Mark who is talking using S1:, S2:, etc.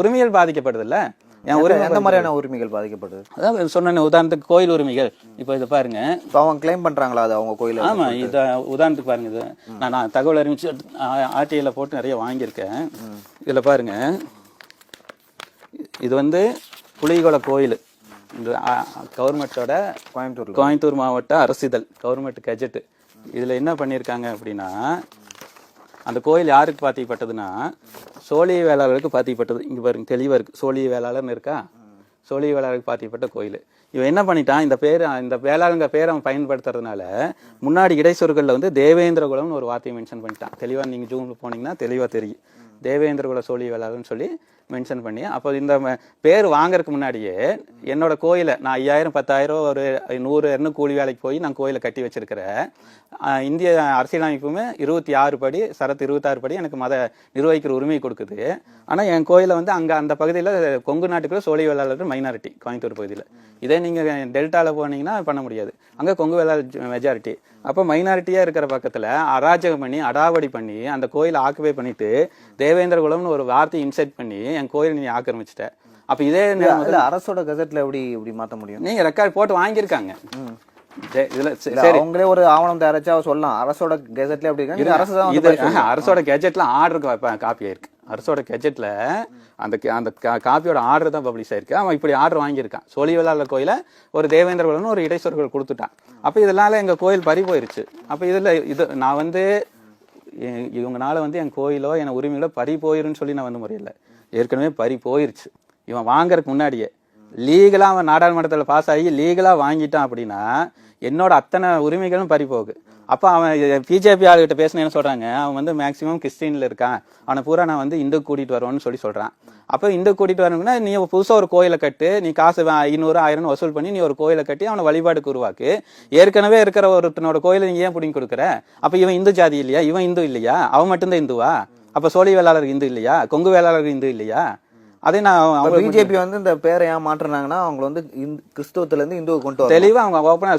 S1: உரிமைகள் பாதிக்கப்படுது இல்ல என் உரிமை
S2: எந்த மாதிரியான உரிமைகள் பாதிக்கப்படுது?
S1: அதான் சொன்ன உதாரணத்துக்கு கோயில் உரிமைகள். இப்போ இதை பாருங்க.
S2: இப்போ அவங்க கிளைம் பண்றாங்களா அது அவங்க கோயில
S1: ஆமா இத உதாரணத்துக்கு பாருங்க இது. நான் நான் தகவல் அறிவிச்சு ஆர்டிஐல போட்டு நிறைய வாங்கியிருக்கேன். இதுல பாருங்க. இது வந்து புலிகுள கோயில். இந்த கவர்மெண்ட்டோட
S2: கோயம்புத்தூர்ல.
S1: கோயம்புத்தூர் மாவட்ட அரசிதழ் கவர்மெண்ட் கெஜெட் இதுல என்ன பண்ணியிருக்காங்க அப்படின்னா அந்த கோயில் யாருக்கு பாத்திப்பட்டதுன்னா சோழிய வேளாளருக்கு பாத்திப்பட்டது இங்கே பாருங்க தெளிவாக இருக்குது சோழிய வேளாளர்னு இருக்கா? சோழிய வேளாளருக்கு பாத்திப்பட்ட கோயில். இவன் என்ன பண்ணிட்டான்? இந்த பேர் இந்த வேளாளுங்க பேரை அவன் பயன்படுத்துறதுனால முன்னாடி இடைச்சொற்கள்ல வந்து தேவேந்திர குலம்னு ஒரு வார்த்தையை மென்ஷன் பண்ணிட்டான். தெளிவாக நீங்கள் ஜூம்ல போனீங்கன்னா தெளிவாக தெரியும். தேவேந்திர குல சோழி வேளாளர்னு சொல்லி மென்ஷன் பண்ணி அப்போ இந்த ம- பேர் வாங்குறதுக்கு முன்னாடியே என்னோட கோயிலை நான் ஐயாயிரம் பத்தாயிரம் ஒரு நூறு இரநூறு கூலி வேலைக்கு போய் நான் கோயிலை கட்டி வச்சிருக்கிறேன். இந்திய அரசியலமைப்புமே இருபத்தி ஆறு படி சரத்து இருபத்தாறு படி எனக்கு மத நிர்வகிக்கிற உரிமை கொடுக்குது. ஆனால் என் கோயிலை வந்து அங்கே அந்த பகுதியில் கொங்கு நாட்டுக்குள்ள சோழி வேளாளர் மைனாரிட்டி கோயம்புத்தூர் பகுதியில். இதே நீங்கள் டெல்டாவில் போனீங்கன்னா பண்ண முடியாது. அங்கே கொங்கு வேளாளர் மெஜாரிட்டி அப்போ மைனாரிட்டியாக இருக்கிற பக்கத்தில் அராஜகம் பண்ணி அடாவடி பண்ணி அந்த கோயிலை ஆக்குபை பண்ணிட்டு தேவேந்திர குலம்னு ஒரு வார்த்தை இன்செர்ட் பண்ணி என் கோயில் நீ ஆக்கிரமிச்சிட்ட. அப்ப இதே நேரம்
S2: இல்ல அரசோட கெசட்ல எப்படி இப்படி மாத்த முடியும்?
S1: நீங்க ரெக்கார்ட் போட்டு வாங்கியிருக்காங்க.
S2: அவங்களே ஒரு ஆவணம் தயாரிச்சா சொல்லலாம். அரசோட இருக்கு நீங்க அரசு தான்
S1: அரசோட கெஜெட்ல ஆர்டருக்கு காப்பி ஆயிருக்கு. அரசோட கெஜெட்ல அந்த அந்த காப்பியோட ஆர்டர் தான் பப்ளிஷ் ஆயிருக்கு. அவன் இப்படி ஆர்டர் வாங்கியிருக்கான். சோழி வேளாளர் கோயில ஒரு தேவேந்திர குலம்னு ஒரு இடைச்சொற்கள் கொடுத்துட்டான். அப்ப இதனால எங்க கோயில் பறி போயிருச்சு. அப்ப இதுல இது நான் வந்து இவங்கனால வந்து என் கோயிலோ என் உரிமைகளோ பறி போயிருன்னு சொல்லி நான் வந்து முறையில ஏற்கனவே பறி போயிருச்சு. இவன் வாங்குறதுக்கு முன்னாடியே. லீகலாக அவன் நாடாளுமன்றத்தில் பாஸ் ஆகி லீகலாக வாங்கிட்டான் அப்படின்னா என்னோட அத்தனை உரிமைகளும் பறி போகுது. அப்ப அவன் பிஜேபி ஆளுகிட்ட பேசின என்ன சொல்றாங்க? அவன் வந்து மேக்சிமம் கிறிஸ்டின்ல இருக்கான். அவனை பூரா நான் வந்து இந்து கூட்டிட்டு வருவேன்னு சொல்லி சொல்றான். அப்ப இந்து கூட்டிட்டு வரணும்னா நீ புதுசா ஒரு கோயிலை கட்டு நீ காசு ஐநூறு ஆயிரம் வசூல் பண்ணி நீ ஒரு கோயிலை கட்டி அவனை வழிபாடுக்கு உருவாக்கு. ஏற்கனவே இருக்கிற ஒருத்தனோட கோயிலை நீ ஏன் பிடிங்கி கொடுக்குற? அப்ப இவன் இந்து ஜாதி இல்லையா? இவன் இந்து இல்லையா? அவன் மட்டும்தான் இந்துவா? அப்ப சோழி வேளாளர் இந்து இல்லையா? கொங்கு வேளாளர் இந்து இல்லையா? அதே நான்
S2: பிஜேபி வந்து இந்த பேரை ஏன் மாற்றுனாங்கன்னா அவங்க வந்து கிறிஸ்துவத்துல இருந்து இந்துவை கொண்டு
S1: தெளிவா அவங்க ஓப்பனா